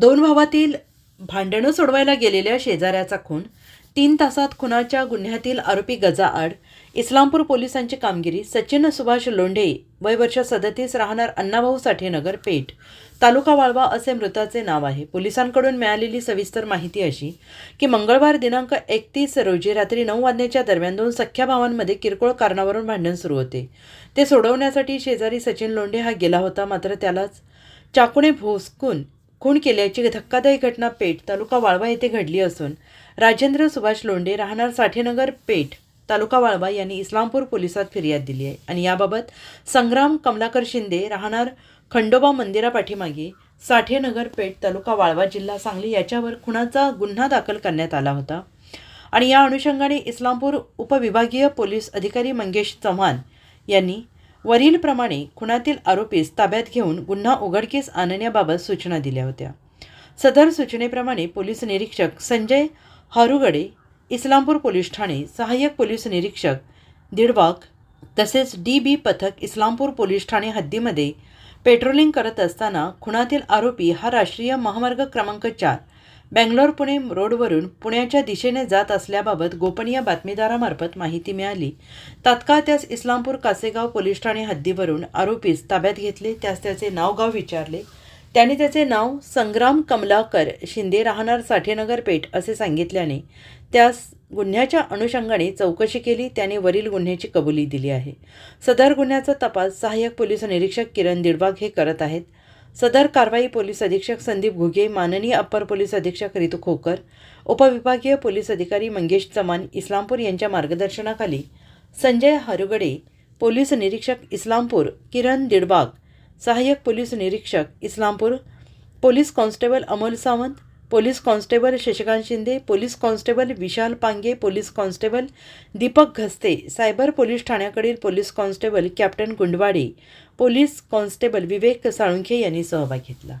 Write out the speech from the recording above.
दोन भावातील भांडणं सोडवायला गेलेल्या शेजाऱ्याचा खून तीन तासात खुनाच्या गुन्ह्यातील आरोपी गजाआड इस्लामपूर पोलिसांची कामगिरी सचिन सुभाष लोंढे वय वर्ष सदतीस राहणार अण्णाभाऊ साठेनगर पेठ तालुका वाळवा असे मृताचे नाव आहे. पोलिसांकडून मिळालेली सविस्तर माहिती अशी की मंगळवार दिनांक एकतीस रोजी रात्री नऊ वाजण्याच्या दरम्यान दोन सख्या भावांमध्ये किरकोळ कारणावरून भांडण सुरू होते. ते सोडवण्यासाठी शेजारी सचिन लोंढे हा गेला होता मात्र त्यालाच चाकूने भोसकून खून केल्याची धक्कादायक घटना पेठ तालुका वाळवा येथे घडली असून राजेंद्र सुभाष लोंढे राहणार साठेनगर पेठ तालुका वाळवा यांनी इस्लामपूर पोलिसात फिर्याद दिली आहे. आणि याबाबत संग्राम कमलाकर शिंदे राहणार खंडोबा मंदिरापाठीमागे साठेनगर पेठ तालुका वाळवा जिल्हा सांगली याच्यावर खुनाचा गुन्हा दाखल करण्यात आला होता. आणि या अनुषंगाने इस्लामपूर उपविभागीय पोलीस अधिकारी मंगेश चव्हाण यांनी वरीलप्रमाणे खुनातील आरोपीस ताब्यात घेऊन गुन्हा उघडकीस आणण्याबाबत सूचना दिल्या होत्या. सदर सूचनेप्रमाणे पोलीस निरीक्षक संजय हारुगडे इस्लामपूर पोलीस ठाणे सहाय्यक पोलीस निरीक्षक दिडवाक तसेच डी बी पथक इस्लामपूर पोलीस ठाणे हद्दीमध्ये पेट्रोलिंग करत असताना खुनातील आरोपी हा राष्ट्रीय महामार्ग क्रमांक चार बँगलोर पुणे रोडवरून पुण्याच्या दिशेने जात असल्याबाबत गोपनीय बातमीदारामार्फत माहिती मिळाली. तात्काळ त्यास इस्लामपूर कासेगाव पोलीस ठाणे हद्दीवरून आरोपीस ताब्यात घेतले. त्यास त्याचे नावगाव विचारले. त्याने त्याचे नाव संग्राम कमलाकर शिंदे राहणार साठेनगर पेठ असे सांगितल्याने त्यास गुन्ह्याच्या अनुषंगाने चौकशी केली. त्याने वरील गुन्ह्याची कबुली दिली आहे. सदर गुन्ह्याचा तपास सहाय्यक पोलीस निरीक्षक किरण दिडबाग हे करत आहेत. सदर कारवाई पोलीस अधीक्षक संदीप घुगे माननीय अप्पर पोलीस अधीक्षक रितू खोकर उपविभागीय पोलीस अधिकारी मंगेश चमान इस्लामपूर यांच्या मार्गदर्शनाखाली संजय हरुगडे पोलीस निरीक्षक इस्लामपूर किरण दिडबाग सहाय्यक पोलीस निरीक्षक Islampur police constable Amol Sawant police constable Shashikant Shinde police constable Vishal Pange police constable Deepak Ghaste cyber police ठाण्याकडील police constable captain Gundwade police constable Vivek Salunkhe यांनी सहभाग घेतला.